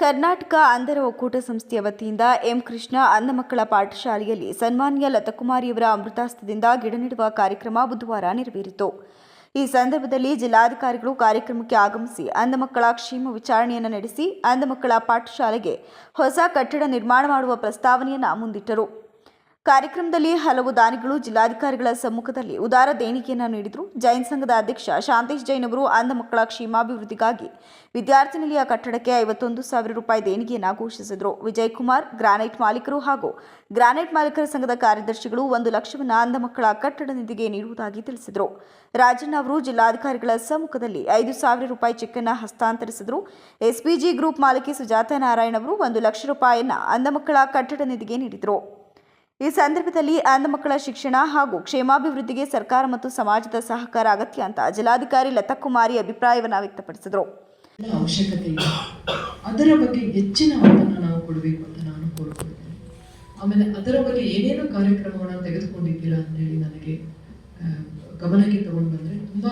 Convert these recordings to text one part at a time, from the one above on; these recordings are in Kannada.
ಕರ್ನಾಟಕ ಅಂಧರ ಒಕ್ಕೂಟ ಸಂಸ್ಥೆಯ ವತಿಯಿಂದ ಎಂ ಕೃಷ್ಣ ಅಂಧ ಮಕ್ಕಳ ಪಾಠಶಾಲೆಯಲ್ಲಿ ಸನ್ಮಾನ್ಯ ಲತಕುಮಾರಿಯವರ ಅಮೃತಾಸ್ತದಿಂದ ಗಿಡ ನೆಡುವ ಕಾರ್ಯಕ್ರಮ ಬುಧವಾರ ನೆರವೇರಿತು. ಈ ಸಂದರ್ಭದಲ್ಲಿ ಜಿಲ್ಲಾಧಿಕಾರಿಗಳು ಕಾರ್ಯಕ್ರಮಕ್ಕೆ ಆಗಮಿಸಿ ಅಂಧ ಮಕ್ಕಳ ಕ್ಷೇಮ ವಿಚಾರಣೆಯನ್ನು ನಡೆಸಿ ಅಂಧ ಮಕ್ಕಳ ಪಾಠಶಾಲೆಗೆ ಹೊಸ ಕಟ್ಟಡ ನಿರ್ಮಾಣ ಮಾಡುವ ಪ್ರಸ್ತಾವನೆಯನ್ನು ಮುಂದಿಟ್ಟರು. ಕಾರ್ಯಕ್ರಮದಲ್ಲಿ ಹಲವು ದಾನಿಗಳು ಜಿಲ್ಲಾಧಿಕಾರಿಗಳ ಸಮ್ಮುಖದಲ್ಲಿ ಉದಾರ ದೇಣಿಗೆಯನ್ನು ನೀಡಿದರು. ಜೈನ್ ಸಂಘದ ಅಧ್ಯಕ್ಷ ಶಾಂತೇಶ್ ಜೈನ್ ಅವರು ಅಂಧ ಮಕ್ಕಳ ಕ್ಷೇಮಾಭಿವೃದ್ಧಿಗಾಗಿ ವಿದ್ಯಾರ್ಥಿ ನಿಲಯ ಕಟ್ಟಡಕ್ಕೆ ಐವತ್ತೊಂದು ಸಾವಿರ ರೂಪಾಯಿ ದೇಣಿಗೆಯನ್ನು ಘೋಷಿಸಿದರು. ವಿಜಯ್ ಕುಮಾರ್ ಗ್ರಾನೈಟ್ ಮಾಲೀಕರು ಹಾಗೂ ಗ್ರಾನೈಟ್ ಮಾಲೀಕರ ಸಂಘದ ಕಾರ್ಯದರ್ಶಿಗಳು ಒಂದು ಲಕ್ಷವನ್ನು ಅಂಧ ಮಕ್ಕಳ ಕಟ್ಟಡ ನಿಧಿಗೆ ನೀಡುವುದಾಗಿ ತಿಳಿಸಿದರು. ರಾಜಣ್ಣ ಅವರು ಜಿಲ್ಲಾಧಿಕಾರಿಗಳ ಸಮ್ಮುಖದಲ್ಲಿ ಐದು ಸಾವಿರ ರೂಪಾಯಿ ಚೆಕ್ ಅನ್ನು ಹಸ್ತಾಂತರಿಸಿದರು. ಎಸ್ಪಿಜಿ ಗ್ರೂಪ್ ಮಾಲಕಿ ಸುಜಾತಾ ನಾರಾಯಣ್ ಅವರು ಒಂದು ಲಕ್ಷ ರೂಪಾಯಿಯನ್ನು ಅಂಧ ಮಕ್ಕಳ ಕಟ್ಟಡ ನಿಧಿಗೆ ನೀಡಿದರು. ಈ ಸಂದರ್ಭದಲ್ಲಿ ಅಂಧ ಮಕ್ಕಳ ಶಿಕ್ಷಣ ಹಾಗೂ ಕ್ಷೇಮಾಭಿವೃದ್ಧಿಗೆ ಸರ್ಕಾರ ಮತ್ತು ಸಮಾಜದ ಸಹಕಾರ ಅಗತ್ಯ ಅಂತ ಜಿಲ್ಲಾಧಿಕಾರಿ ಲತಾ ಕುಮಾರಿ ಅಭಿಪ್ರಾಯವನ್ನು ವ್ಯಕ್ತಪಡಿಸಿದರು. ಅದರ ಬಗ್ಗೆ ಹೆಚ್ಚಿನ ಒತ್ತನ್ನು ನಾವು ಕೊಡಬೇಕು ಅಂತ ನಾನು ಕೋರ್ಕೊಳ್ತೇನೆ ಆಮೇಲೆ ಅದರ ಬಗ್ಗೆ ಏನೇನು ಕಾರ್ಯಕ್ರಮಗಳನ್ನು ತೆಗೆದುಕೊಂಡಿದ್ದೀರಾ ಅಂತ ಹೇಳಿ ನನಗೆ ಗಮನಕ್ಕೆ ತಗೊಂಡು ಬಂದರೆ ತುಂಬ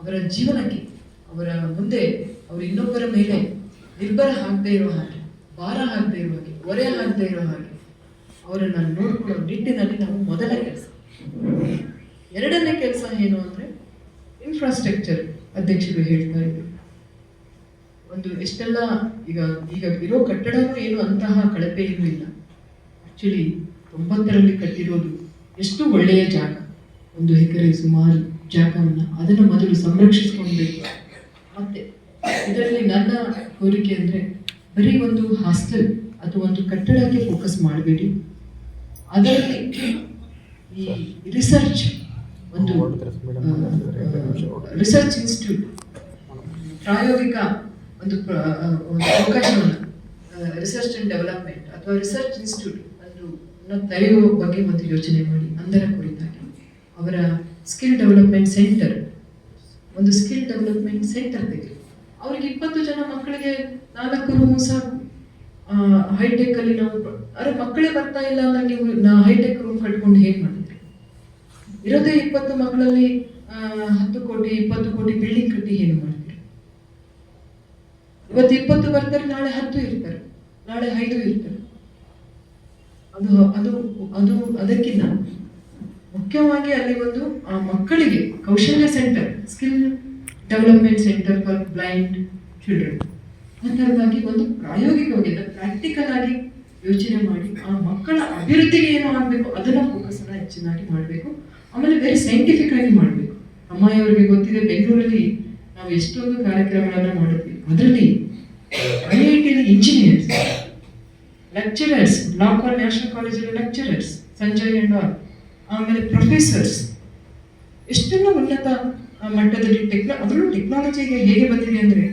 ಅವರ ಜೀವನಕ್ಕೆ, ಅವರ ಮುಂದೆ ಅವರು ಇನ್ನೊಬ್ಬರ ಮೇಲೆ ನಿರ್ಭರ ಆಗದೆ ಇರೋ ಹಾಗೆ, ಭಾರ ಆಗದೆ ಇರೋ ಹಾಗೆ, ಹೊರೆ ಆಗದೆ ಇರೋ ಹಾಗೆ ಅವರನ್ನು ನೋಡ್ಕೊಳ್ಳೋ ನಿಟ್ಟಿನಲ್ಲಿ ನಾವು ಮೊದಲ ಕೆಲಸ. ಎರಡನೇ ಕೆಲಸ ಏನು ಅಂದರೆ ಇನ್ಫ್ರಾಸ್ಟ್ರಕ್ಚರ್ ಅಧ್ಯಕ್ಷರು ಹೇಳ್ತಾ ಇದ್ರು. ಒಂದು ಎಷ್ಟೆಲ್ಲ ಈಗ ಈಗ ಇರೋ ಕಟ್ಟಡವೂ ಏನು ಅಂತಹ ಕಳಪೆ ಏನೂ ಇಲ್ಲ. ಆ್ಯಕ್ಚುಲಿ ತೊಂಬತ್ತರಲ್ಲಿ ಕಟ್ಟಿರೋದು ಎಷ್ಟು ಒಳ್ಳೆಯ ಜಾಗ. ಒಂದು ಎಕರೆ ಸುಮಾರು ಜಾಗವನ್ನು ಅದನ್ನು ಮೊದಲು ಸಂರಕ್ಷಿಸ್ಕೊಳ್ಬೇಕು. ಮತ್ತೆ ಇದರಲ್ಲಿ ನನ್ನ ಕೋರಿಕೆ ಅಂದರೆ ಬರೀ ಒಂದು ಹಾಸ್ಟೆಲ್ ಅಥವಾ ಒಂದು ಕಟ್ಟಡಕ್ಕೆ ಫೋಕಸ್ ಮಾಡಬೇಡಿ. ಅದರಲ್ಲಿ ಈ ರಿಸರ್ಚ್ ಒಂದು ರಿಸರ್ಚ್ ಇನ್ಸ್ಟಿಟ್ಯೂಟ್ ಪ್ರಾಯೋಗಿಕ ಒಂದು ಒಂದು ಅವಕಾಶವನ್ನು ರಿಸರ್ಚ್ ಅಂಡ್ ಡೆವಲಪ್ಮೆಂಟ್ ಅಥವಾ ರಿಸರ್ಚ್ ಇನ್ಸ್ಟಿಟ್ಯೂಟ್ನ ತೆರೆಯುವ ಬಗ್ಗೆ ಒಂದು ಯೋಚನೆ ಮಾಡಿ ಅಂದರ ಕುರಿತಾಗಿ. ಅವರ ಸ್ಕಿಲ್ ಡೆವಲಪ್ಮೆಂಟ್ ಸೆಂಟರ್ ಒಂದು ಸ್ಕಿಲ್ ಡೆವಲಪ್ಮೆಂಟ್ ಸೆಂಟರ್ ತೆಗೆದು. ಅವರಿಗೆ ಇಪ್ಪತ್ತು ಜನ ಮಕ್ಕಳಿಗೆ ನಾಲ್ಕು ರೂಮ್ ಸಾಕು ಹೈಟೆಕ್ ಅಲ್ಲಿ ನಾವು ಅರೆ ಮಕ್ಕಳೇ ಬರ್ತಾ ಇಲ್ಲ ಅಂದ್ರೆ ನೀವು ಹೈಟೆಕ್ ರೂಮ್ ಕಟ್ಕೊಂಡು ಹೇಗೆ ಮಾಡಿದ್ರಿ ಇರೋದೇ ಇಪ್ಪತ್ತು ಮಕ್ಕಳಲ್ಲಿ ಹತ್ತು ಕೋಟಿ, ಇಪ್ಪತ್ತು ಕೋಟಿ ಬಿಲ್ಡಿಂಗ್ ಕಟ್ಟಿ ಏನು ಮಾಡಿದ್ರಿ ಇವತ್ತು ಇಪ್ಪತ್ತು ಬರ್ತಾರೆ, ನಾಳೆ ಹತ್ತು ಇರ್ತಾರೆ, ನಾಳೆ ಐದು ಇರ್ತಾರೆ. ಅದು ಅದು ಅದು ಅದಕ್ಕಿಂತ ಮುಖ್ಯವಾಗಿ ಅಲ್ಲಿ ಒಂದು, ಆ, ಮಕ್ಕಳಿಗೆ ಕೌಶಲ್ಯ centre skill development centre for blind children ಆ ಥರದಾಗಿ ಒಂದು ಪ್ರಾಯೋಗಿಕವಾಗಿ ಪ್ರಾಕ್ಟಿಕಲ್ ಆಗಿ ಯೋಚನೆ ಮಾಡಿ, ಆ ಮಕ್ಕಳ ಅಭಿವೃದ್ಧಿಗೆ ಏನು ಆಗಬೇಕು, ಅದನ್ನ ಫೋಕಸ್ ಅನ್ನ ಹೆಚ್ಚಿನಾಗಿ ಮಾಡಬೇಕು. ಆಮೇಲೆ ಬೇರೆ ಸೈಂಟಿಫಿಕ್ ಆಗಿ ಮಾಡಬೇಕು. ಅಮ್ಮಾಯಿಯವರಿಗೆ ಗೊತ್ತಿದೆ, ಬೆಂಗಳೂರಲ್ಲಿ ನಾವು ಎಷ್ಟೊಂದು ಕಾರ್ಯಕ್ರಮಗಳನ್ನು ಮಾಡಿದ್ವಿ ಅದರಲ್ಲಿ I I T engineers lecturers ಲಾಕೋಲ್ national ಕಾಲೇಜಲ್ಲಿ ಲೆಕ್ಚರರ್ಸ್ ಸಂಜಯ್ ಅಂಡ್ ಆಮೇಲೆ ಪ್ರೊಫೆಸರ್ಸ್ ಎಷ್ಟೆಲ್ಲ ಉನ್ನತ ಮಟ್ಟದಲ್ಲಿ ಟೆಕ್ನಾ ಅದರಲ್ಲೂ ಟೆಕ್ನಾಲಜಿಗೆ ಹೇಗೆ ಬಂದಿದೆ ಅಂದರೆ,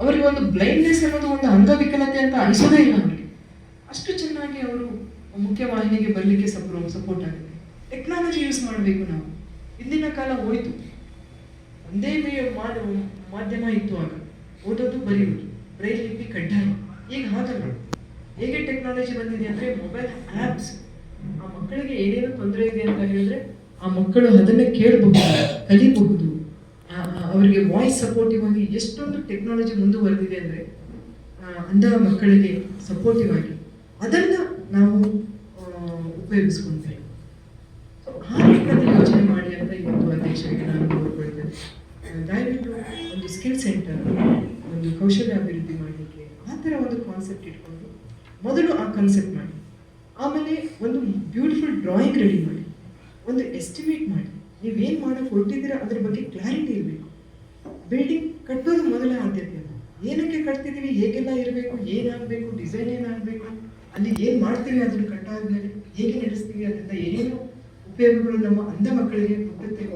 ಅವರಿಗೆ ಒಂದು ಬ್ಲೈಂಡ್ನೆಸ್ ಅನ್ನೋದು ಒಂದು ಅಂಗವಿಕಲತೆ ಅಂತ ಅನಿಸೋದೇ ಇಲ್ಲ ಅವರಿಗೆ. ಅಷ್ಟು ಚೆನ್ನಾಗಿ ಅವರು ಮುಖ್ಯವಾಹಿನಿಗೆ ಬರಲಿಕ್ಕೆ ಸಪ್ರೋ ಸಪೋರ್ಟ್ ಆಗಿದೆ. ಟೆಕ್ನಾಲಜಿ ಯೂಸ್ ಮಾಡಬೇಕು ನಾವು. ಇಂದಿನ ಕಾಲ ಹೋಯ್ತು. ಒಂದೇ ಮಾಧ್ಯಮ ಇತ್ತು ಆಗ. ಓದೋದು, ಬರೆಯೋದು. ಬ್ರೈಲ್ ಲಿಪಿ, ಕಡ್ಡಾಯ. ಈಗ ಹಾಗಲ್ಲ. ಹೇಗೆ ಟೆಕ್ನಾಲಜಿ ಬಂದಿದೆ ಅಂದರೆ ಮೊಬೈಲ್ ಆ್ಯಪ್ಸ್ ಆ ಮಕ್ಕಳಿಗೆ ಏನೇನು ತೊಂದರೆ ಇದೆ ಅಂತ ಹೇಳಿದ್ರೆ ಆ ಮಕ್ಕಳು ಅದನ್ನೇ ಕೇಳಬಹುದು, ಕಲಿಬಹುದು. ಅವರಿಗೆ ವಾಯ್ಸ್ ಸಪೋರ್ಟಿವ್ ಆಗಿ ಎಷ್ಟೊಂದು ಟೆಕ್ನಾಲಜಿ ಮುಂದುವರೆದಿದೆ ಅಂದರೆ ಅಂಧ ಮಕ್ಕಳಿಗೆ ಸಪೋರ್ಟಿವ್ ಆಗಿ. ಅದನ್ನು ನಾವು ಉಪಯೋಗಿಸ್ಕೊಳ್ತೇವೆ ನಿಟ್ಟಿನಲ್ಲಿ ಯೋಚನೆ ಮಾಡಿ ಅಂತ ಇವತ್ತು ಅಧ್ಯಕ್ಷರಿಗೆ ನಾನು ಕೋರ್ಕೊಳ್ತೇನೆ. ದಯವಿಟ್ಟು ಒಂದು ಸ್ಕಿಲ್ ಸೆಂಟರ್ ಒಂದು ಕೌಶಲ್ಯ ಅಭಿವೃದ್ಧಿ ಮಾಡಲಿಕ್ಕೆ ಆ ಥರ ಒಂದು ಕಾನ್ಸೆಪ್ಟ್ ಇಟ್ಕೊಂಡು ಮೊದಲು ಆ ಕಾನ್ಸೆಪ್ಟ್ ಮಾಡಿ. ಆಮೇಲೆ ಒಂದು ಬ್ಯೂಟಿಫುಲ್ ಡ್ರಾಯಿಂಗ್ ರೆಡಿ ಮಾಡಿ. ಒಂದು ಎಸ್ಟಿಮೇಟ್ ಮಾಡಿ. ನೀವೇನು ಮಾಡೋಕ್ಕೆ ಹೊರಟಿದ್ದೀರಾ ಅದ್ರ ಬಗ್ಗೆ ಕ್ಲಾರಿಟಿ ಇರಬೇಕು. ಬಿಲ್ಡಿಂಗ್ ಕಟ್ಟೋದು ಮೊದಲ ಆದ್ಯತೆ. ಏನಕ್ಕೆ ಕಟ್ತಿದ್ದೀವಿ, ಹೇಗೆಲ್ಲ ಇರಬೇಕು, ಏನಾಗಬೇಕು ಡಿಸೈನ್ ಏನಾಗಬೇಕು? ಅಲ್ಲಿ ಏನು ಮಾಡ್ತೀವಿ ಅದನ್ನು ಕಟ್ಟಾದ್ಮೇಲೆ ಹೇಗೆ ನಡೆಸ್ತೀವಿ ಅದರಿಂದ ಏನೇನು ಉಪಯೋಗಗಳು ನಮ್ಮ ಅಂಧ ಮಕ್ಕಳಿಗೆ ಕೊಡುತ್ತೆ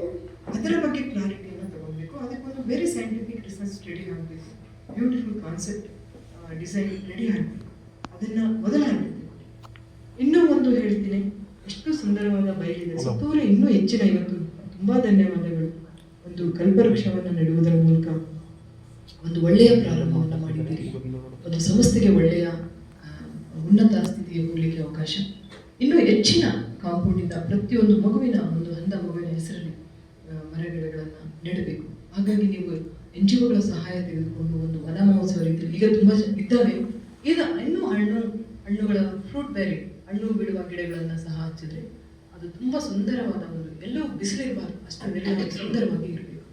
ಅದರ ಬಗ್ಗೆ ಕ್ಲಾರಿಟಿಯನ್ನು ತಗೊಳ್ಬೇಕು. ಅದಕ್ಕೊಂದು ವೆರಿ ಸೈಂಟಿಫಿಕ್ ರಿಸರ್ಚ್ ರೆಡಿ ಆಗಬೇಕು. ಬ್ಯೂಟಿಫುಲ್ ಕಾನ್ಸೆಪ್ಟ್ ಡಿಸೈನ್ ರೆಡಿ ಆಗಬೇಕು. ಅದನ್ನು ಮೊದಲ ಇನ್ನೂ ಒಂದು ಹೇಳ್ತೀನಿ. ಎಷ್ಟು ಸುಂದರವಾದ ಬಯಲಿದೆ ಸುತ್ತೂರು ಇನ್ನೂ ಹೆಚ್ಚಿನ ಇವತ್ತು ತುಂಬಾ ಧನ್ಯವಾದಗಳು. ಒಂದು ಕಲ್ಪವೃಕ್ಷವನ್ನು ನೆಡುವುದರ ಮೂಲಕ ಒಂದು ಒಳ್ಳೆಯ ಪ್ರಾರಂಭವನ್ನು ಮಾಡಿದ್ದೀರಿ. ಒಂದು ಸಂಸ್ಥೆಗೆ ಒಳ್ಳೆಯ ಉನ್ನತ ಸ್ಥಿತಿಗೆ ಹೋಗಲಿಕ್ಕೆ ಅವಕಾಶ. ಇನ್ನೂ ಹೆಚ್ಚಿನ ಕಾಂಪೌಂಡಿಂದ ಪ್ರತಿಯೊಂದು ಮಗುವಿನ ಒಂದು ಅಂಧ ಮಗುವಿನ ಹೆಸರಲ್ಲಿ ಮರಗಿಡಗಳನ್ನು ನೆಡಬೇಕು. ಹಾಗಾಗಿ ನೀವು ಎನ್ ಜಿ ಒಗಳ ಸಹಾಯ ತೆಗೆದುಕೊಂಡು ಒಂದು ವನ ಮಹೋತ್ಸವ ರೀತಿಯಲ್ಲಿ ಈಗ ತುಂಬ ಜನ ಇದ್ದಾವೆ. ಈಗ ಇನ್ನೂ ಹಣ್ಣು ಹಣ್ಣುಗಳ ಫ್ರೂಟ್ ಬೇರೆ ಹಣ್ಣು ಬಿಡುವ ಗಿಡಗಳನ್ನು ಸಹ ಹಚ್ಚಿದ್ರೆ ಅದು ತುಂಬ ಸುಂದರವಾದ ಒಂದು ಎಲ್ಲೂ ಬಿಸಿಲಿರಬಾರ್ದು ಅಷ್ಟು ನೆರಳು ಸುಂದರವಾಗಿ ಇರಬೇಕು.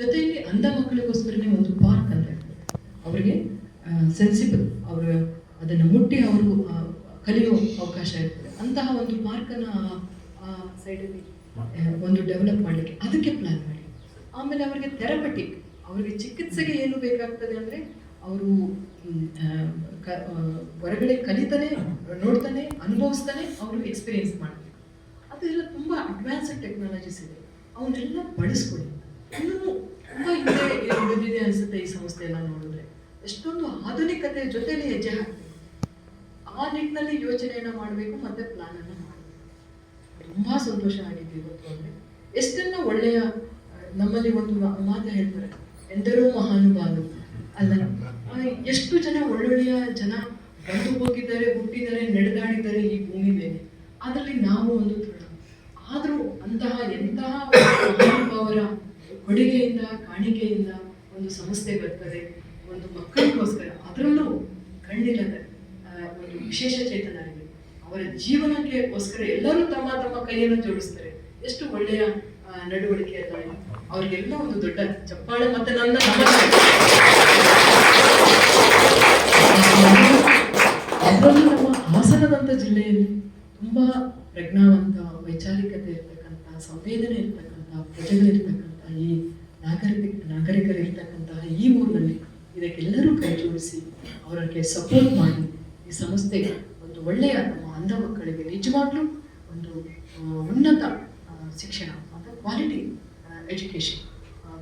ಜೊತೆಯಲ್ಲಿ ಅಂಧ ಮಕ್ಕಳಿಗೋಸ್ಕರನೇ ಒಂದು ಪಾರ್ಕ್ ಅಂತ ಇರ್ತದೆ ಅವರಿಗೆ ಸೆನ್ಸಿಬಲ್ ಅವರು ಅದನ್ನು ಮುಟ್ಟಿ ಅವರು ಆ, ಕಲಿಯುವ ಅವಕಾಶ ಇರ್ತದೆ. ಅಂತಹ ಒಂದು ಪಾರ್ಕನ್ನು ಆ ಸೈಡಲ್ಲಿ ಒಂದು ಡೆವಲಪ್ ಮಾಡಲಿಕ್ಕೆ ಅದಕ್ಕೆ ಪ್ಲಾನ್ ಮಾಡಿ. ಆಮೇಲೆ ಅವರಿಗೆ ಥೆರಪಟಿಕ್ ಅವರಿಗೆ ಚಿಕಿತ್ಸೆಗೆ ಏನು ಬೇಕಾಗ್ತದೆ ಅಂದರೆ ಅವರು ಹೊರಗಡೆ ಕಲಿತಾನೆ ನೋಡ್ತಾನೆ ಅನುಭವಿಸ್ತಾನೆ ಅವರು ಎಕ್ಸ್ಪೀರಿಯನ್ಸ್ ಮಾಡ್ತಾರೆ. ಅದೆಲ್ಲ ತುಂಬ ಅಡ್ವಾನ್ಸ್ಡ್ ಟೆಕ್ನಾಲಜೀಸ್ ಇದೆ. ಅವನ್ನೆಲ್ಲ ಬಳಸ್ಕೊಳ್ಳಿ. ಇನ್ನೂ ತುಂಬ ಹಿಂದೆ ಉಳಿದಿದೆ ಅನಿಸುತ್ತೆ ಈ ಸಂಸ್ಥೆ ಎಲ್ಲ ನೋಡಿದ್ರೆ. ಎಷ್ಟೊಂದು ಆಧುನಿಕತೆ ಜೊತೆಯಲ್ಲಿ ಹೆಜ್ಜೆ ಹಾಕ್ಬೇಕು ಆ ನಿಟ್ಟಿನಲ್ಲಿ ಯೋಚನೆಯನ್ನು ಮಾಡಬೇಕು, ಮತ್ತೆ ಪ್ಲಾನ್ ಅನ್ನು ಮಾಡಬೇಕು. ತುಂಬಾ ಸಂತೋಷ ಆಗಿದ್ದು ಇವತ್ತು ಅಂದ್ರೆ. ಎಷ್ಟೆಲ್ಲ ಒಳ್ಳೆಯ, ನಮ್ಮಲ್ಲಿ ಒಂದು ಮಾತು ಹೇಳ್ತಾರೆ. ಎಂದರೋ ಮಹಾನುಭಾವರು. ಅಲ್ಲ ಎಷ್ಟು ಜನ ಒಳ್ಳೊಳ್ಳೆಯ ಜನ ಬಂದು ಹೋಗಿದ್ದಾರೆ, ಹುಟ್ಟಿದ್ದಾರೆ, ನಡೆದಾಡಿದ್ದಾರೆ ಈ ಭೂಮಿ ಮೇಲೆ. ಅದರಲ್ಲಿ ನಾವು ಒಂದು ತೃಣ. ಆದರೂ ಅಂತಹ ಎಂತಹ ಮಹಾನುಭಾವರ ಕೊಡುಗೆಯಿಂದ, ಕಾಣಿಕೆಯಿಂದ ಒಂದು ಸಂಸ್ಥೆ ಬರ್ತದೆ, ಒಂದು ಮಕ್ಕಳಿಗೋಸ್ಕರ. ಅದರಲ್ಲೂ ಕಣ್ಣಿಲ್ಲದ. ವಿಶೇಷ ಚೇತನರಿಗೆ ಅವರ ಜೀವನಕ್ಕೆಗೋಸ್ಕರ ಎಲ್ಲರೂ ತಮ್ಮ ತಮ್ಮ ಕೈಯನ್ನು ಜೋಡಿಸ್ತಾರೆ. ಎಷ್ಟು ಒಳ್ಳೆಯ ನಡವಳಿಕೆ ಅಲ್ಲ. ಅವ್ರಿಗೆಲ್ಲ ಒಂದು ದೊಡ್ಡ ಚಪ್ಪಾಳೆ ಮತ್ತೆ ನನ್ನ ನಮ್ಮ ಹಾಸನದಂತ ಜಿಲ್ಲೆಯಲ್ಲಿ ತುಂಬಾ ಪ್ರಜ್ಞಾವಂತ, ವೈಚಾರಿಕತೆ ಇರ್ತಕ್ಕಂಥ, ಸಂವೇದನೆ ಇರ್ತಕ್ಕಂಥ, ಪ್ರಜೆಗಳಿರ್ತಕ್ಕಂಥ ಈ ನಾಗರಿಕ, ನಾಗರಿಕರಿರ್ತಕ್ಕಂತಹ ಈ ಊರಿನಲ್ಲಿ ಇದಕ್ಕೆಲ್ಲರೂ ಕೈ ಜೋಡಿಸಿ ಅವರಿಗೆ ಸಪೋರ್ಟ್ ಮಾಡಿ ಈ ಸಂಸ್ಥೆ ಒಂದು ಒಳ್ಳೆಯ ನಮ್ಮ ಅಂಧ ಮಕ್ಕಳಿಗೆ ನಿಜವಾಗ್ಲೂ ಒಂದು ಉನ್ನತ ಶಿಕ್ಷಣ ಅಂದರೆ ಕ್ವಾಲಿಟಿ ಎಜುಕೇಶನ್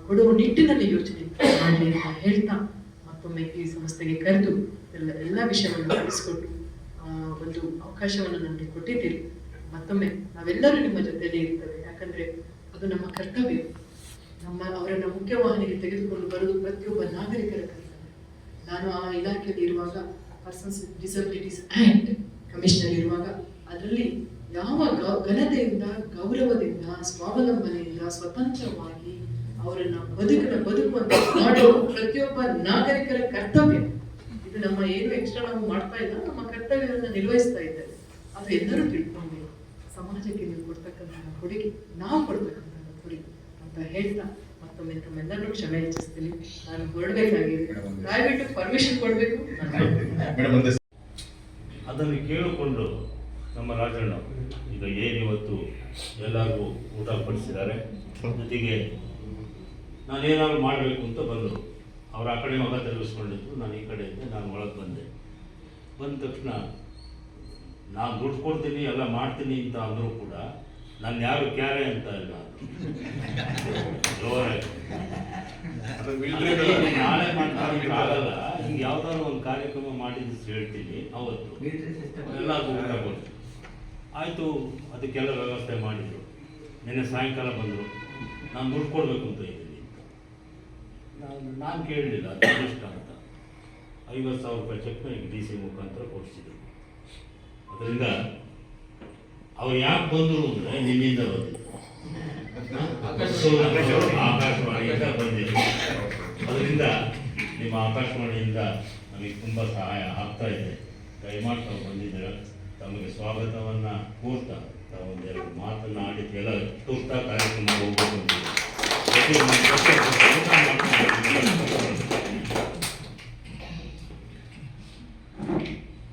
ಕೊಡುವ ನಿಟ್ಟಿನಲ್ಲಿ ಯೋಚನೆ ಮಾಡಲಿ ಅಂತ ಹೇಳ್ತಾ ಮತ್ತೊಮ್ಮೆ ಈ ಸಂಸ್ಥೆಗೆ ಕರೆದು ಎಲ್ಲ ಎಲ್ಲ ವಿಷಯವನ್ನು ತಿಳಿಸ್ಕೊಟ್ಟು ಒಂದು ಅವಕಾಶವನ್ನು ನಮಗೆ ಕೊಟ್ಟಿದ್ದೀರಿ. ಮತ್ತೊಮ್ಮೆ ನಾವೆಲ್ಲರೂ ನಿಮ್ಮ ಜೊತೆಯಲ್ಲಿ ಇರ್ತೇವೆ. ಯಾಕಂದ್ರೆ ಅದು ನಮ್ಮ ಕರ್ತವ್ಯ. ನಮ್ಮ ಅವರನ್ನ ಮುಖ್ಯವಾಹಿನಿಗೆ ತೆಗೆದುಕೊಂಡು ಬರುವುದು ಪ್ರತಿಯೊಬ್ಬ ನಾಗರಿಕರ ಕರ್ತವ್ಯ. ನಾನು ಆ ಇಲಾಖೆಯಲ್ಲಿ ಇರುವಾಗ persons with disabilities act commissioner ಇರುವಾಗ ಅದರಲ್ಲಿ ಯಾವ ಗೌ- ಘನತೆಯಿಂದ, ಗೌರವದಿಂದ, ಸ್ವಾವಲಂಬನೆಯಿಂದ, ಸ್ವತಂತ್ರವಾಗಿ ಅವರನ್ನ ಬದುಕನ್ನ ಬದುಕುವಂತ ಮಾಡೋ ಪ್ರತಿಯೊಬ್ಬ ನಾಗರಿಕರ ಕರ್ತವ್ಯ. ಇದು ನಮ್ಮ ಏನು ಎಕ್ಸ್ಟ್ರಾ ನಾವು ಮಾಡ್ತಾ ಇಲ್ಲ, ನಮ್ಮ ಕರ್ತವ್ಯವನ್ನು ನಿರ್ವಹಿಸ್ತಾ ಇದ್ದಾರೆ ಅದು ಎಲ್ಲರೂ ತಿಳ್ಕೊಂಡು ಸಮಾಜಕ್ಕೆ ನೀವು ಕೊಡ್ತಕ್ಕಂತಹ ಕೊಡುಗೆ, ನಾವು ಕೊಡ್ತಕ್ಕಂತಹ ಕೊಡುಗೆ ಅಂತ ಹೇಳ್ತಾ ಮತ್ತೊಮ್ಮೆ ತಮ್ಮೆಲ್ಲರನ್ನೂ ಕ್ಷಮೆ ಹೆಚ್ಚಿಸ್ತೀನಿ ನಾನು ಹೊರಡಬೇಕಾಗಿದೆ. ದಯವಿಟ್ಟು ಪರ್ಮಿಷನ್ ಕೊಡಬೇಕು. ಅದನ್ನು ಕೇಳಿಕೊಂಡು ನಮ್ಮ ರಾಜಣ್ಣ ಈಗ ಏನಿವತ್ತು ಇವತ್ತು ಎಲ್ಲರಿಗೂ ಊಟ ಪಡಿಸಿದ್ದಾರೆ ಜೊತೆಗೆ ನಾನೇನಾದ್ರು ಮಾಡಬೇಕು ಅಂತ ಬಂದರು ಅವ್ರು ಆ ಕಡೆ ಮಗ ತಿರುಗಿಸ್ಕೊಂಡಿದ್ರು ನಾನು ಈ ಕಡೆ ಇದ್ದೆ ನಾನು ಒಳಗೆ ಬಂದೆ. ಬಂದ ತಕ್ಷಣ ನಾನು ದುಡ್ಡು ಕೊಡ್ತೀನಿ ಎಲ್ಲ ಮಾಡ್ತೀನಿ ಅಂತ ಅಂದರೂ ಕೂಡ ನಾನು ಯಾರು ಕ್ಯಾರೆ ಅಂತ ಇಲ್ಲ. ನಾಳೆ ಮಾಡ್ತಾರೆ ಆಗಲ್ಲ. ಹಿಂಗೆ ಯಾವ್ದಾದ್ರು ಒಂದು ಕಾರ್ಯಕ್ರಮ ಮಾಡಿದ್ದು ಹೇಳ್ತೀನಿ ಅವತ್ತು. ಎಲ್ಲ ಅದು ಊಟ ಕೊಡ್ತೀನಿ ಆಯಿತು ಅದಕ್ಕೆಲ್ಲ ವ್ಯವಸ್ಥೆ ಮಾಡಿದ್ರು. ನಿನ್ನೆ ಸಾಯಂಕಾಲ ಬಂದರು. ನಾನು ದುಡ್ಡು ಕೊಡಬೇಕು ಅಂತ ಇದ್ದೀನಿ. ನಾನು ನಾನು ಕೇಳಲಿಲ್ಲ ಅದೃಷ್ಟ ಅಂತ. ಐವತ್ತು ಸಾವಿರ ರೂಪಾಯಿ ಚೆಕ್ನ ಈಗ ಡಿ ಸಿ ಮುಖಾಂತರ ಕೊಡಿಸಿದ್ರು. ಅದರಿಂದ ಅವ್ರು ಯಾಕೆ ಬಂದರು ಅಂದರೆ ನಿಮ್ಮಿಂದ ಬಂದರು ಆಕಾಶವಾಣಿಯಿಂದ ಬಂದಿದ್ರು ಅದರಿಂದ ನಿಮ್ಮ ಆಕಾಶವಾಣಿಯಿಂದ ನಮಗೆ ತುಂಬ ಸಹಾಯ ಆಗ್ತಾ ಇದೆ. ದಯಮಾಡಿ ತಾವು ಬಂದಿದ್ದೀರ? ತಮಗೆ ಸ್ವಾಗತವನ್ನು ಕೋರ್ತಾ ತಾವು ಒಂದೆರಡು ಮಾತನ್ನು ಆಡಿದ್ದು ಎಲ್ಲ ತುರ್ತ ಕಾರ್ಯಕ್ರಮ ಹೋಗ್ಬೇಕು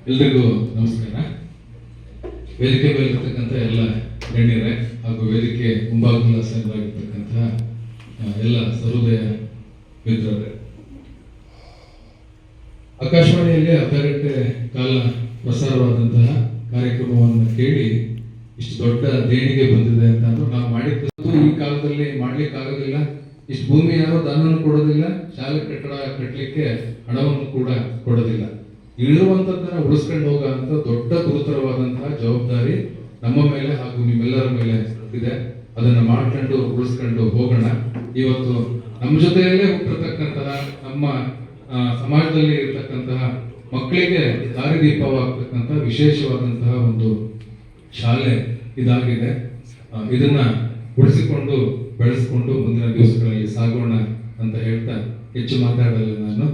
ಎಲ್ರಿಗೂ ನಮಸ್ಕಾರ. ವೇದಿಕೆ ಮೇಲಿರ್ತಕ್ಕಂಥ ಎಲ್ಲ ಗಣ್ಯರೇ ಹಾಗೂ ವೇದಿಕೆ ಮುಂಭಾಗದಲ್ಲಿರ್ತಕ್ಕಂತಹ ಎಲ್ಲ ಸಹೃದಯ ಮಿತ್ರರೇ. ಆಕಾಶವಾಣಿಯಲ್ಲಿ ಗಂಟೆ ಕಾಲ ಪ್ರಸಾರವಾದಂತಹ ಕಾರ್ಯಕ್ರಮವನ್ನು ಕೇಳಿ ಇಷ್ಟು ದೊಡ್ಡ ದೇಣಿಗೆ ಬಂದಿದೆ ಅಂತ ಅಂದ್ರೆ ನಾವು ಮಾಡಿದ್ದು ಈ ಕಾಲದಲ್ಲಿ ಮಾಡ್ಲಿಕ್ಕೆ ಆಗೋದಿಲ್ಲ ಇಷ್ಟು ಭೂಮಿ ಯಾರೋ ದಾನವನ್ನು ಕೊಡೋದಿಲ್ಲ, ಶಾಲೆ ಕಟ್ಟಡ ಕಟ್ಟಲಿಕ್ಕೆ ಹಣವನ್ನು ಕೂಡ ಕೊಡೋದಿಲ್ಲ. ಇಳುವಂತದ್ದನ್ನ ಉಳಿಸ್ಕೊಂಡು ಹೋಗ ದೊಡ್ಡ ಗುರುತರವಾದಂತಹ ಜವಾಬ್ದಾರಿ ನಮ್ಮ ಮೇಲೆ ಹಾಗೂ ನಿಮ್ಮೆಲ್ಲರ ಮೇಲೆ ಇದೆ. ಅದನ್ನ ಮಾಡ್ಕೊಂಡು ಉಳಿಸ್ಕೊಂಡು ಹೋಗೋಣ. ಇವತ್ತು ನಮ್ಮ ಜೊತೆಯಲ್ಲೇ ಹುಟ್ಟಿರ್ತಕ್ಕಂತಹ ನಮ್ಮ ಸಮಾಜದಲ್ಲಿ ಇರತಕ್ಕಂತಹ ಮಕ್ಕಳಿಗೆ ದಾರಿದೀಪವಾಗ್ತಕ್ಕಂತಹ ವಿಶೇಷವಾದಂತಹ ಒಂದು ಶಾಲೆ ಇದಾಗಿದೆ. ಇದನ್ನ ಉಳಿಸಿಕೊಂಡು ಬೆಳೆಸ್ಕೊಂಡು ಮುಂದಿನ ದಿವಸಗಳಲ್ಲಿ ಸಾಗೋಣ ಅಂತ ಹೇಳ್ತಾ ಹೆಚ್ಚು ಮಾತಾಡಲಿಲ್ಲ ನಾನು.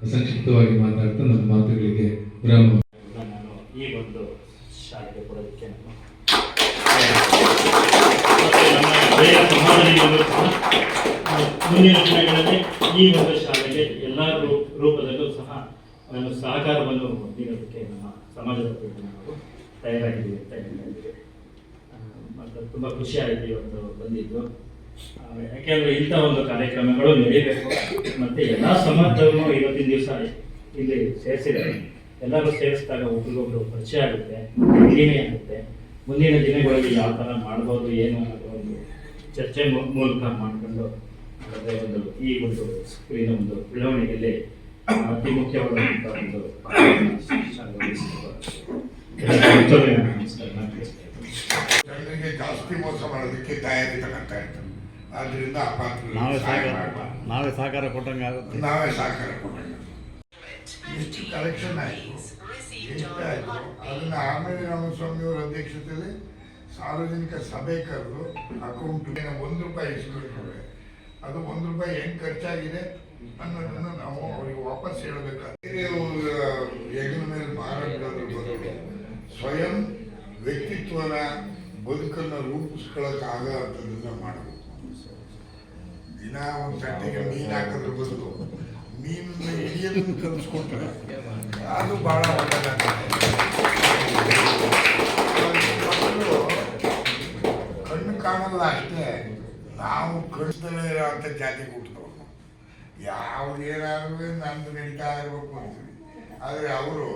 ಸಂಕ್ಷಿಪ್ತವಾಗಿ ಮಾತಾಡ್ತಾ ನನ್ನ ಮಾತುಗಳಿಗೆ ಗ್ರಾಮ ನಾನು ಈ ಒಂದು ಶಾಲೆಗೆ ಕೊಡೋದಕ್ಕೆ ಮುಂದಿನ ದಿನಗಳಲ್ಲಿ ಈ ಒಂದು ಶಾಲೆಗೆ ಎಲ್ಲ ರೂಪದಲ್ಲೂ ಸಹ ನಾನು ಸಹಕಾರವನ್ನು ನೀಡೋದಕ್ಕೆ ನಮ್ಮ ಸಮಾಜದ ನಾವು ತಯಾರಾಗಿದ್ದೀವಿ ಅಂತ ಹೇಳ್ತಾ ಇದ್ದೀವಿ. ಮತ್ತು ತುಂಬ ಖುಷಿ ಆಯಿತು ಇವತ್ತು ಬಂದಿದ್ದು. ಯಾಕೆಂದರೆ ಇಂಥ ಒಂದು ಕಾರ್ಯಕ್ರಮಗಳು ನಡೀಬೇಕು. ಮತ್ತೆ ಎಲ್ಲ ಸಮಾಜದವರು ಇವತ್ತಿನ ದಿವಸ ಇಲ್ಲಿ ಸೇರಿಸಿದ್ದಾರೆ. ಎಲ್ಲರೂ ಸೇರಿಸಿದಾಗ ಒಬ್ರಿಗೊಬ್ರು ಪರಿಚಯ ಆಗುತ್ತೆ ಹಿರಿಮೆ ಆಗುತ್ತೆ. ಮುಂದಿನ ದಿನಗಳಲ್ಲಿ ಯಾವ ಥರ ಮಾಡ್ಬೋದು, ಏನು ಅನ್ನೋದು ಒಂದು ಚರ್ಚೆ ಮೂಲಕ ಮಾಡಿಕೊಂಡು ಅದೇ ಒಂದು ಈ ಒಂದು ಸ್ಕೂಲಿನ ಒಂದು ಬೆಳವಣಿಗೆಯಲ್ಲಿ ಅತಿ ಮುಖ್ಯವಾದಂಥ ಒಂದು ಜಾಸ್ತಿ ಮೋಸ ಮಾಡೋದಕ್ಕೆ ತಯಾರಿ ಆದ್ರಿಂದ ಆ ಪಾತ್ರ ನಾವೇ ಸಹಕಾರ. ನಾವೇ ಸಹಕಾರ ಕೊಟ್ಟಂಗೆ ಆಗುತ್ತೆ. ನಾವೇ ಸಹಕಾರ ಕೊಟ್ಟಂಗೆ ಎಷ್ಟು ಕಲೆಕ್ಷನ್ ಆಯಿತು? ಎಷ್ಟು ಆಯಿತು? ಅದನ್ನ ಆಮೇಲೆ ರಾಮಸ್ವಾಮಿಯವರ ಅಧ್ಯಕ್ಷತೆಯಲ್ಲಿ ಸಾರ್ವಜನಿಕ ಸಭೆ ಕರೆದು ಅಕೌಂಟ್ ಒಂದು ರೂಪಾಯಿ ಇಸ್ಕೊಳ್ತೇವೆ ಅದು ಒಂದು ರೂಪಾಯಿ ಹೆಂಗೆ ಖರ್ಚಾಗಿದೆ ಅನ್ನೋದನ್ನು ನಾವು ಅವ್ರಿಗೆ ವಾಪಸ್ ಹೇಳಬೇಕಾದ್ರೆ ಹೆಗಲ ಮೇಲೆ ಬಿಡೋದ್ರ ಬದಲು ಸ್ವಯಂ ವ್ಯಕ್ತಿತ್ವನ ಬದುಕನ್ನು ರೂಪಿಸ್ಕೊಳ್ಳೋಕ್ಕಾಗ ಅಂಥದ್ದನ್ನ ಮಾಡಬೇಕು. ದಿನ ಒಂದು ತಟ್ಟೆಗೆ ಮೀನು ಹಾಕಿದ್ರೆ ಬದಲು ಮೀನನ್ನ ಹಿಡಿಯೋದನ್ನು ಕಲಿಸ್ಕೊಟ್ರೆ ಅದು ಭಾಳ ಒಳ್ಳೆಯದಾಗ್ತದೆ ಕಣ್ಣು ಕಾಣಲ್ಲ ಅಷ್ಟೇ, ನಾವು ಕಳಿಸ್ದಲೇ ಇರೋವಂಥ ಜಾತಿ ಹುಟ್ಟಿದವರು. ಯಾವ್ದು ಏನಾದ್ರೂ ನಂದು ನಡೀತಾ ಇರ್ಬೇಕು ಅಂತೀವಿ. ಆದರೆ ಅವರು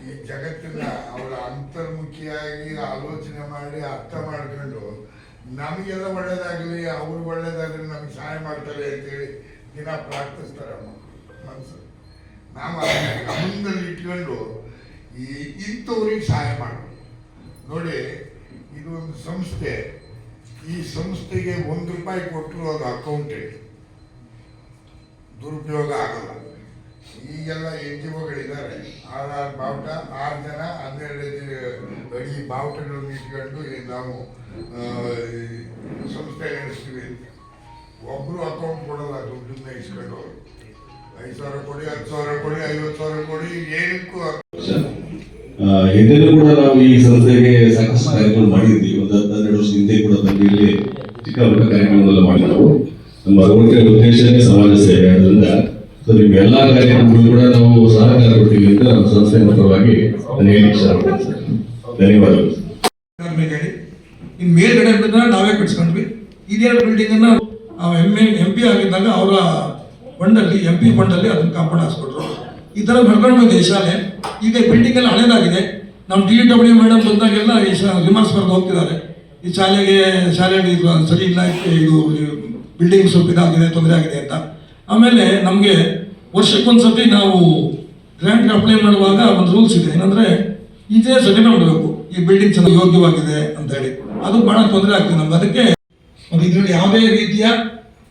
ಈ ಜಗತ್ತಿನ ಅವರ ಅಂತರ್ಮುಖಿಯಾಗಿ ಆಲೋಚನೆ ಮಾಡಿ ಅರ್ಥ ಮಾಡ್ಕೊಂಡು ನಮಗೆಲ್ಲ ಒಳ್ಳೇದಾಗಲಿ, ಅವರು ಒಳ್ಳೇದಾಗಲಿ ನಮಗೆ ಸಹಾಯ ಮಾಡ್ತಾರೆ ಅಂತೇಳಿ ದಿನ ಪ್ರಾರ್ಥಿಸ್ತಾರೆ ಮನಸ್ಸು ನಾವು ಗಮನದಲ್ಲಿ ಇಟ್ಕೊಂಡು ಈ ಇಂಥವ್ರಿಗೆ ಸಹಾಯ ಮಾಡಬೇಕು. ನೋಡಿ, ಇದು ಒಂದು ಸಂಸ್ಥೆ. ಈ ಸಂಸ್ಥೆಗೆ ಒಂದು ರೂಪಾಯಿ ಕೊಟ್ಟರು ಅದು ಅಕೌಂಟೆಂಟ್ ದುರುಪಯೋಗ ಆಗಲ್ಲ. ಈಗೆಲ್ಲ ಎನ್ ಜಿ ಒಗಳಿದ್ದಾರೆ ಆರು ಆರು ಬಾವುಟ, ಆರು ಜನ, ಹನ್ನೆರಡು ಅಡಿ ಬಾವುಟಗಳನ್ನು ಇಟ್ಕೊಂಡು ನಾವು ಸಂಸ್ಥೆ ನಡೆಸ್ತೀವಿ. ಒಬ್ಬರು ಅಕೌಂಟ್ ಕೊಡಲ್ಲ, ದುಡ್ಡನ್ನ ಇಸ್ಕೊಂಡು. ಅವರು ಐದು ಸಾವಿರ ಕೊಡಿ, ಹತ್ತು ಸಾವಿರ ಕೊಡಿ, ಐವತ್ತು ಸಾವಿರ ಕೊಡಿ, ಏನಕ್ಕೂ ಹಿಂದೆನೂ ಕೂಡ ನಾವು ಈ ಸಂಸ್ಥೆಗೆ ಸಾಕಷ್ಟು ಕಾರ್ಯಕ್ರಮ ಮಾಡಿದ್ವಿ. ಒಂದು ಹನ್ನೆರಡು ವರ್ಷ ಹಿಂದೆ ಕೂಡ ತಂದಿಲ್ಲಿ ಚಿಕ್ಕ ಪುಟ್ಟ ಕಾರ್ಯಕ್ರಮಗಳೆಲ್ಲ ಮಾಡಿ ನಾವು ನಮ್ಮ ಉದ್ದೇಶನೇ ಸಮಾಜ ಸೇವೆ. ಅದರಿಂದ ಸೊ ನಿಮ್ಗೆ ಎಲ್ಲಾ ಕಾರ್ಯಕ್ರಮಗಳು ಕೂಡ ನಾವು ಸಹಕಾರ ಕೊಡ್ತೀವಿ ಅಂತ ನಮ್ಮ ಸಂಸ್ಥೆಯ ಪರವಾಗಿ ನಾನು ಹೇಳಿ ಇಷ್ಟಪಡ್ತೇನೆ ಧನ್ಯವಾದಗಳು. ಇನ್ನು ಮೇಲ್ಗಡೆ ನಾವೇ ಕಟ್ಸ್ಕೊಂಡ್ವಿ. ಇದೇನು ಬಿಲ್ಡಿಂಗ್ ಅನ್ನ ಎಂ ಎ ಪಿ ಆಗಿದ್ದಾಗ ಅವರ ಫಂಡಲ್ಲಿ ಎಂ ಪಿ ಫಂಡಲ್ಲಿ ಅದನ್ನ ಕಾಂಪೌಂಡ್ ಹಾಕ್ಸ್ಕೊಟ್ರು ಈ ಥರ ನಡ್ಕೊಂಡು ಬಂದಿದೆ ಈ ಶಾಲೆ. ಈಗ ಬಿಲ್ಡಿಂಗ್ ಎಲ್ಲ ಹಳೇದಾಗಿದೆ. ನಮ್ಮ ಡಿ ಡಬ್ಲ್ಯೂ ಮೇಡಮ್ ಬಂದಾಗೆಲ್ಲ ಈ ಶಾ ರಿಮಾರ್ಕ್ಸ್ ಬರ್ದು ಹೋಗ್ತಿದ್ದಾರೆ. ಈ ಶಾಲೆಗೆ ಶಾಲೆ ಇದು ಸರಿ ಇಲ್ಲ, ಇದು ಬಿಲ್ಡಿಂಗ್ ಸ್ವಲ್ಪ ಇದಾಗಿದೆ, ತೊಂದರೆ ಆಗಿದೆ ಅಂತ. ಆಮೇಲೆ ನಮಗೆ ವರ್ಷಕ್ಕೊಂದ್ಸತಿ ನಾವು ಗ್ರ್ಯಾಂಟ್ ಅಪ್ಲೈ ಮಾಡುವಾಗ ಒಂದು ರೂಲ್ಸ್ ಇದೆ. ಏನಂದ್ರೆ ಇದೇ ಸರ್ಟಿಫೈ ಮಾಡಬೇಕು ಈ ಬಿಲ್ಡಿಂಗ್ ಚೆನ್ನಾಗಿ ಯೋಗ್ಯವಾಗಿದೆ ಅಂತ ಹೇಳಿ. ಅದು ಬಹಳ ತೊಂದರೆ ಆಗ್ತದೆ ನಮ್ಗೆ. ಅದಕ್ಕೆ ಮತ್ತು ಇದರಲ್ಲಿ ಯಾವುದೇ ರೀತಿಯ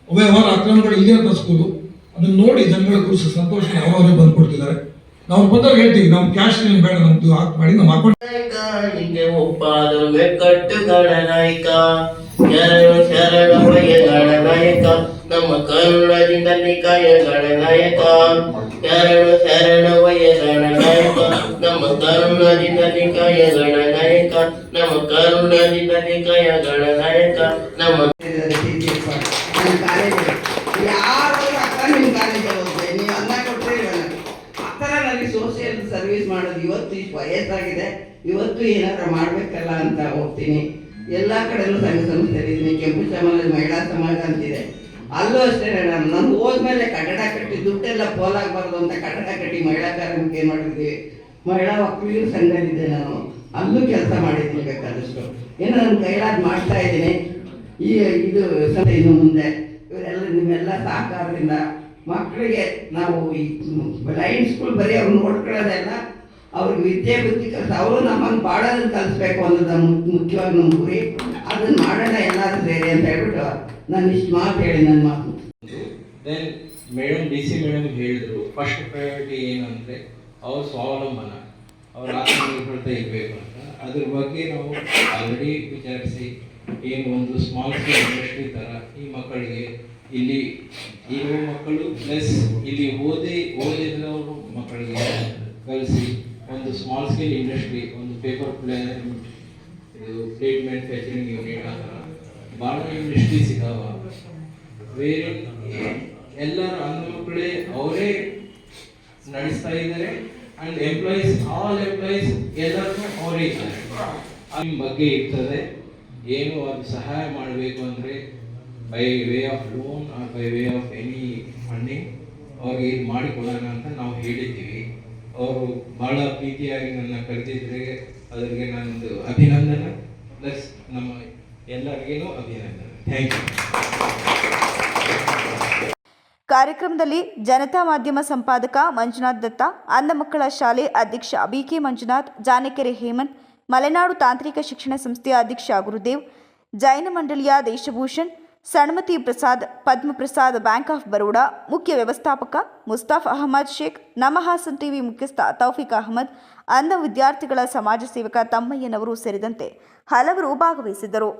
ಅವ್ಯವಹಾರ ಅಕ್ರಮಗಳು ಇಲ್ಲೇ ಅಂತ ಅದನ್ನು ನೋಡಿ ಜನಗಳ ಕುರಿತು ಸಂತೋಷ ಅವರೇ ಬಂದು ಕೊಡ್ತಿದ್ದಾರೆ ನಾವು ಬಂದಾಗ ಹೇಳ್ತೀವಿ, ನಾವು ಕ್ಯಾಶ್ ಬೇಡ ನಮ್ದು ಹಾಕ್ ಮಾಡಿ ನಮ್ಮ ಅಕೌಂಟ್ ಒಪ್ಪಾದ ಗಣನಾಯಕ. ನಮ್ಮ ಕರುಣದಿಂದ ನಿಕಾಯ ಗಣನಾಯಕ ಶರಣು ಶರಣವಯ್ಯ ಗಣನಾಯಕ ನಮ್ಮ ಕರುಣದಿಂದ ನಿಕಾಯ ಗಣನಾಯಕ ನಮ್ಮ ಕರುಣದಿಂದ ನಿಕಾಯ ಗಣನಾಯಕ ನಮ್ಮ ಸೋಷಿಯಲ್ ಸರ್ವಿಸ್ ಮಾಡೋದು ಇವತ್ತು ಇಷ್ಟು ವಯಸ್ಸಾಗಿದೆ. ಇವತ್ತು ಏನಾದ್ರು ಮಾಡಬೇಕಲ್ಲ ಅಂತ ಹೋಗ್ತೀನಿ. ಎಲ್ಲ ಕಡೆನೂ ಸಂಘ ಸಂಸ್ಥೆ ಇದ್ದೀನಿ ಕೆಂಪು ಸಮಾಜ ಮಹಿಳಾ ಸಮಾಜ ಅಂತಿದೆ ಅಲ್ಲೂ ಅಷ್ಟೇ ನಾನು. ಹೋದ್ಮೇಲೆ ಕಟ್ಟಡ ಕಟ್ಟಿ, ದುಡ್ಡೆಲ್ಲ ಪೋಲಾಗಬಾರ್ದು ಅಂತ ಕಟ್ಟಡ ಕಟ್ಟಿ ಮಹಿಳಾ ಕಾರ್ಮಿಕ ಏನು ಮಾಡಿದ್ವಿ? ಮಹಿಳಾ ಮಕ್ಕಳಿಗೂ ಸಂಘದಲ್ಲಿದ್ದೆ ನಾನು. ಅಲ್ಲೂ ಕೆಲಸ ಮಾಡಿದ್ದೀನಿ ಬೇಕಾದಷ್ಟು. ಏನೋ ನನ್ನ ಕೈಲಾದ ಮಾಡ್ತಾ ಇದ್ದೀನಿ. ಈ ಇದು ಸಲ ಇನ್ನು ಮುಂದೆ ಇವರೆಲ್ಲ ನಿಮ್ಮೆಲ್ಲ ಸಹಕಾರದಿಂದ ಮಕ್ಕಳಿಗೆ ನಾವು ಈ ಲೈನ್ ಸ್ಕೂಲ್ ಬರೀ ಅವ್ರು ನೋಡ್ಕೊಳ್ಳೋದೆಲ್ಲ, ಅವ್ರಿಗೆ ವಿದ್ಯೆ ಬುದ್ಧಿ ಕಲಿಸ, ಅವರು ನಮ್ಮನ್ನು ಬಾಳೋದನ್ನು ಕಲಿಸ್ಬೇಕು ಅನ್ನೋದು ಮುಖ್ಯವಾಗಿ ನಮ್ಮ ಗುರಿ. ಅದನ್ನು ಮಾಡೋಣ ಎಲ್ಲಾದ್ರೂ ಸೇರಿ ಅಂತ ಹೇಳ್ಬಿಟ್ಟು ನಾನು ಇಷ್ಟು ಮಾತು ಹೇಳಿ, ನನ್ನ ಮಾತು then madam D C madam ಹೇಳಿದ್ರು ಫಸ್ಟ್ ಪ್ರಯಾರಿಟಿ ಏನು ಅಂದರೆ ಅವ್ರ ಸ್ವಾವಲಂಬನ, ಅವ್ರ ಆತ್ಮನಿರ್ಭರತೆ ಇರಬೇಕು ಅಂತ. ಅದ್ರ ಬಗ್ಗೆ ನಾವು ಆಲ್ರೆಡಿ ವಿಚಾರಿಸಿ, ಏನು ಒಂದು ಸ್ಮಾಲ್ ಸ್ಕೇಲ್ ಇಂಡಸ್ಟ್ರಿ ಥರ ಈ ಮಕ್ಕಳಿಗೆ ಇಲ್ಲಿ, ಇರುವ ಮಕ್ಕಳು ಪ್ಲಸ್ ಇಲ್ಲಿ ಓದಿ, ಓದಿದವರು ಮಕ್ಕಳಿಗೆ ಕಲಿಸಿ ಒಂದು ಸ್ಮಾಲ್ ಸ್ಕೇಲ್ ಇಂಡಸ್ಟ್ರಿ ಒಂದು ಪೇಪರ್ ಪ್ಲೇ ಇದು ಟ್ರೀಟ್ಮೆಂಟ್ ಮ್ಯಾನುಫ್ಯಾಕ್ಚರಿಂಗ್ ಯೂನಿಟ್ ಆ ಥರ ಭಾಳ ಇಂಡಸ್ಟ್ರೀಸ್ ಇದಾವ ಬೇರೆ ಎಲ್ಲರ ಮಕ್ಕಳೇ ಅವರೇ ನಡೆಸ್ತಾ ಇದ್ದಾರೆ. ಅಂಡ್ ಎಂಪ್ಲಾಯೀಸ್ ಆಲ್ ಎಂಪ್ಲಾಯೀಸ್ ಎಲ್ಲರೂ ಅವರೇ ಇದ್ದಾರೆ. ನಿಮ್ಮ ಬಗ್ಗೆ ಇರ್ತದೆ. ಏನು ಅದು ಸಹಾಯ ಮಾಡಬೇಕು ಅಂದರೆ by way of loan or by way of any funding ಅವ್ರಿಗೆ ಇದು ಮಾಡಿಕೊಡೋಣ ಅಂತ ನಾವು ಹೇಳಿದ್ದೀವಿ. ಅವರು ಭಾಳ ಪ್ರೀತಿಯಾಗಿ ನನ್ನ ಕರೆದಿದ್ರೆ ಅದರಿಗೆ ನಾನೊಂದು ಅಭಿನಂದನೆ. ಪ್ಲಸ್ ನಮ್ಮ ಎಲ್ಲರಿಗೇನು ಅಭಿನಂದನೆ. ಥ್ಯಾಂಕ್ ಯು ಕಾರ್ಯಕ್ರಮದಲ್ಲಿ ಜನತಾ ಮಾಧ್ಯಮ ಸಂಪಾದಕ ಮಂಜುನಾಥ್ ದತ್ತ ಅಂಧ ಮಕ್ಕಳ ಶಾಲೆ ಅಧ್ಯಕ್ಷ ಬಿಕೆ ಮಂಜುನಾಥ್ ಜಾನಕೆರೆ ಹೇಮಂತ್ ಮಲೆನಾಡು ತಾಂತ್ರಿಕ ಶಿಕ್ಷಣ ಸಂಸ್ಥೆಯ ಅಧ್ಯಕ್ಷ ಗುರುದೇವ್ ಜೈನ ಮಂಡಳಿಯ ದೇಶಭೂಷಣ್ ಸಣ್ಮತಿ ಪ್ರಸಾದ್ ಪದ್ಮಪ್ರಸಾದ್ ಬ್ಯಾಂಕ್ ಆಫ್ ಬರೋಡಾ ಮುಖ್ಯ ವ್ಯವಸ್ಥಾಪಕ ಮುಸ್ತಾಫ್ ಅಹಮದ್ ಶೇಖ್ ನಮಹಾಸನ್ ಹಾಸನ್ ಟಿವಿ ಮುಖ್ಯಸ್ಥ ತೌಫಿಕ್ ಅಹಮದ್ ಅಂಧ ವಿದ್ಯಾರ್ಥಿಗಳ ಸಮಾಜ ಸೇವಕ ತಮ್ಮಯ್ಯನವರು ಸೇರಿದಂತೆ ಹಲವರು ಭಾಗವಹಿಸಿದ್ದರು.